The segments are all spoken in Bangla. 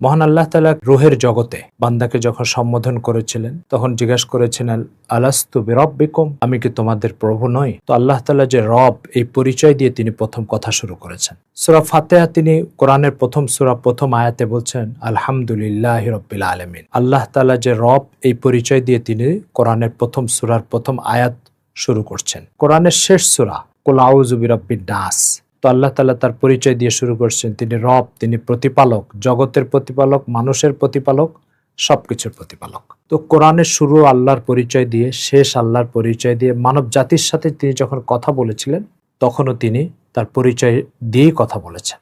মহান আল্লাহ তালা রুহের জগতে বান্দাকে যখন সম্বোধন করেছিলেন, তখন জিজ্ঞাসা করেছিলেন, আলাস্তু বিরব বিকম আমি কি তোমাদের প্রভু নই? তো আল্লাহ তালা যে রব, এই পরিচয় দিয়ে তিনি প্রথম কথা শুরু করেছেন। সুরা ফাতেহা তিনি কোরআনের প্রথম সুরা, প্রথম আয়াতে বলছেন, আলহামদুলিল্লাহ রব্বিল আলমিন। আল্লাহ তালা যে রব, এই পরিচয় দিয়ে তিনি কোরআনের প্রথম সুরার প্রথম আয়াত শুরু করছেন। কোরআনের শেষ সুরা কোলাউজুবিরব্বিন ডাস তো আল্লাহ তালা তার পরিচয় দিয়ে শুরু করছেন। তিনি রব, তিনি প্রতিপালক, জগতের প্রতিপালক, মানুষের প্রতিপালক, সবকিছুর প্রতিপালক। তো কোরআনের শুরু আল্লাহর পরিচয় দিয়ে, শেষ আল্লাহর পরিচয় দিয়ে, মানব জাতির সাথে তিনি যখন কথা বলেছিলেন, তখনও তিনি তার পরিচয় দিয়েই কথা বলেছেন।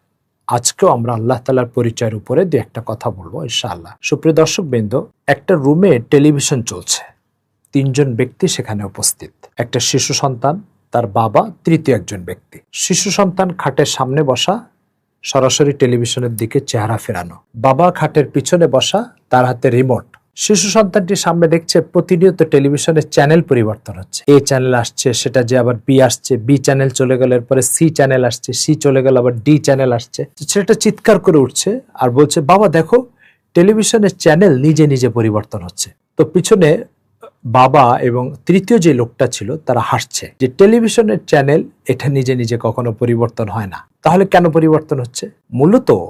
আজকেও আমরা আল্লাহ তালার পরিচয়ের উপরে দু একটা কথা বলব, ইনশাআল্লাহ। সুপ্রিয় দর্শক বৃন্দ একটা রুমে টেলিভিশন চলছে। তিনজন ব্যক্তি সেখানে উপস্থিত। একটা শিশু সন্তান তার বাবা তৃতীয় একজন ব্যক্তি। শিশু সন্তান খাটের সামনে বসা, সরাসরি টেলিভিশনের দিকে চেহারা ফেরানো। বাবা খাটের পিছনে বসা, তার হাতে রিমোট। শিশু সন্তানটি সামনে দেখছে প্রতিনিয়ত টেলিভিশনের চ্যানেল পরিবর্তন হচ্ছে। এ চ্যানেল আসছে, সেটা যে আবার বি আসছে, বি চ্যানেল চলে গেল, এরপরে সি চ্যানেল আসছে, সি চলে গেল, আবার ডি চ্যানেল আসছে। ছেলেটা চিৎকার করে উঠছে আর বলছে, বাবা, দেখো, টেলিভিশনের চ্যানেল নিজে নিজে পরিবর্তন হচ্ছে। তো পিছনে বাবা এবং তৃতীয় যে লোকটা ছিল, তারা হাসছে যে টেলিভিশনের চ্যানেল এটা নিজে নিজে কখনো পরিবর্তন হয় না। তাহলে কেন পরিবর্তন হচ্ছে? মূলত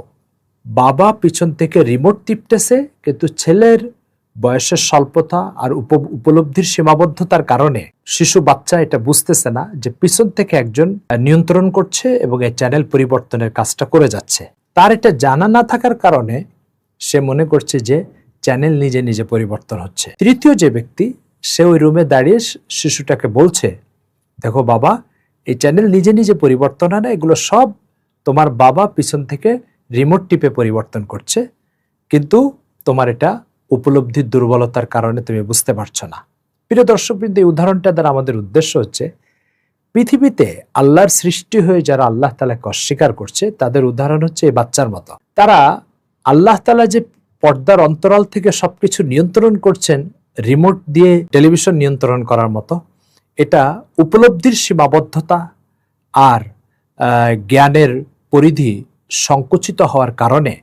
বাবা পিছন থেকে রিমোট টিপতেছে, কিন্তু ছেলের বয়সের স্বল্পতা আর উপ- উপলব্ধির সীমাবদ্ধতার কারণে শিশু বাচ্চা এটা বুঝতেছে না যে পিছন থেকে একজন নিয়ন্ত্রণ করছে এবং এই চ্যানেল পরিবর্তনের কাজটা করে যাচ্ছে। তার এটা জানা না থাকার কারণে সে মনে করছে যে চ্যানেল নিজে নিজে পরিবর্তন হচ্ছে। তৃতীয় যে ব্যক্তি, সে ওই রুমে দাঁড়িয়ে শিশুটাকে বলছে, দেখো বাবা, এই চ্যানেল নিজে নিজে পরিবর্তন হয় না এগুলো সব তোমার বাবা পিছন থেকে রিমোট টিপে পরিবর্তন করছে, কিন্তু তোমার এটা উপলব্ধির দুর্বলতার কারণে তুমি বুঝতে পারছ না। প্রিয় দর্শকবৃন্দ, এই উদাহরণটা দ্বারা আমাদের উদ্দেশ্য হচ্ছে, পৃথিবীতে আল্লাহর সৃষ্টি হয়ে যারা আল্লাহ তালাকে অস্বীকার করছে, তাদের উদাহরণ হচ্ছে এই বাচ্চার মতো। তারা আল্লাহ তালা যে পর্দার অন্তরাল থেকে সবকিছু নিয়ন্ত্রণ করছেন রিমোট দিয়ে টেলিভিশন নিয়ন্ত্রণ করার মতো। এটা উপলব্ধির সীমাবদ্ধতা আর জ্ঞানের পরিধি সংকুচিত হওয়ার কারণে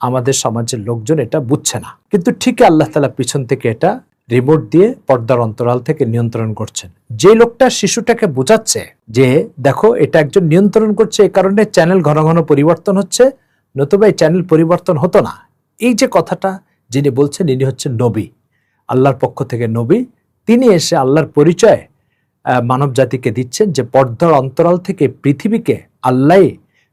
আমাদের সমাজের লোকজন এটা বুঝছে না। কিন্তু ঠিকই আল্লাহ তালা পিছন থেকে এটা রিমোট দিয়ে পর্দার অন্তরাল থেকে নিয়ন্ত্রণ করছেন। যে লোকটা শিশুটাকে বোঝাচ্ছে যে, দেখো, এটা একজন নিয়ন্ত্রণ করছে, এ কারণে চ্যানেল ঘন ঘন পরিবর্তন হচ্ছে, নতুবা এই চ্যানেল পরিবর্তন হতো না। এই যে কথাটা যিনি বলছেন, ইনি হচ্ছেন নবী। আল্লাহর পক্ষ থেকে নবী। তিনি এসে আল্লাহর পরিচয় মানব জাতিকে দিচ্ছেন যে পর্দার অন্তরাল থেকে পৃথিবীকে আল্লাহ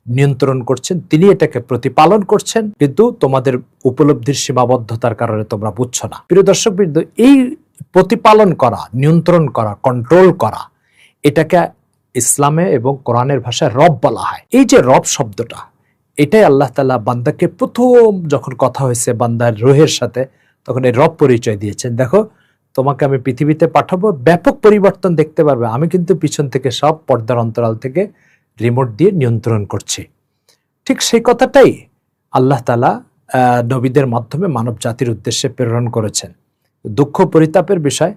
নিয়ন্ত্রণ করছেন, তিনি এটাকে প্রতিপালন করছেন। কিন্তু তোমাদের উপলব্ধির সীমাবদ্ধতার কারণে তোমরা বুঝছ না। প্রিয় দর্শকবৃন্দ, এই প্রতিপালন করা, নিয়ন্ত্রণ করা কন্ট্রোল করা, এটাকে ইসলামে এবং কোরআনের ভাষায় রব বলা হয়। এই যে রব শব্দটা এটাই আল্লাহ তালা বান্দাকে প্রথম যখন কথা হয়েছে বান্দার রোহের সাথে, তখন এই রব পরিচয় দিয়েছেন। দেখো, তোমাকে আমি পৃথিবীতে পাঠাবো, ব্যাপক পরিবর্তন দেখতে পারবে। আমি কিন্তু পিছন থেকে সব পর্দার অন্তরাল থেকে রিমোট দিয়ে নিয়ন্ত্রণ করছি। ঠিক সেই কথাটাই আল্লাহ তালা নবীদের মাধ্যমে মানব জাতির উদ্দেশ্যে প্রেরণ করেছেন। দুঃখ পরিতাপের বিষয়,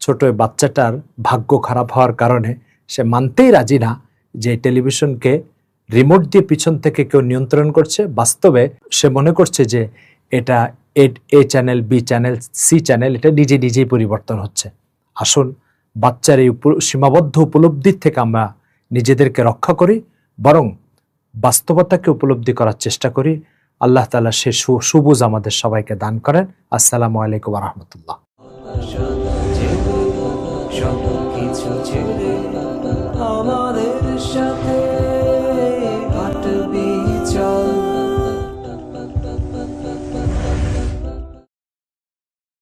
ছোট বাচ্চাটার ভাগ্য খারাপ হওয়ার কারণে সে মানতেই রাজি না যে টেলিভিশনকে রিমোট দিয়ে পিছন থেকে কেউ নিয়ন্ত্রণ করছে, বাস্তবে সে মনে করছে যে এটা A- channel B channel C channel এটা নিজে নিজেই পরিবর্তন হচ্ছে। আসুন, বাচ্চার এই সীমাবদ্ধ উপলব্ধির থেকে আমরা নিজেদেরকে রক্ষা করি, বরং বাস্তবতাকে উপলব্ধি করার চেষ্টা করি। আল্লাহ তালা সে সুবুজ আমাদের সবাইকে দান করেন। আসসালামু আলাইকুম রহমতুল্লাহ। আমাদের সাথে